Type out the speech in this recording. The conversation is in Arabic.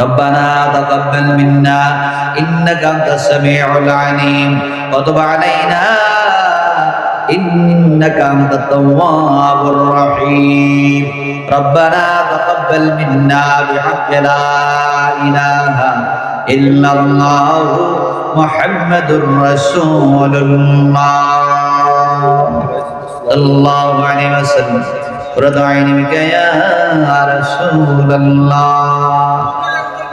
ربنا تقبل منا إنك أنت السميع العليم وتب علينا إنك أنت التواب الرحيم. ربنا تقبل منا بحق لا إله إلا الله محمد رسول الله. الله عليه وسلم. قرة عين بك يا رسول الله.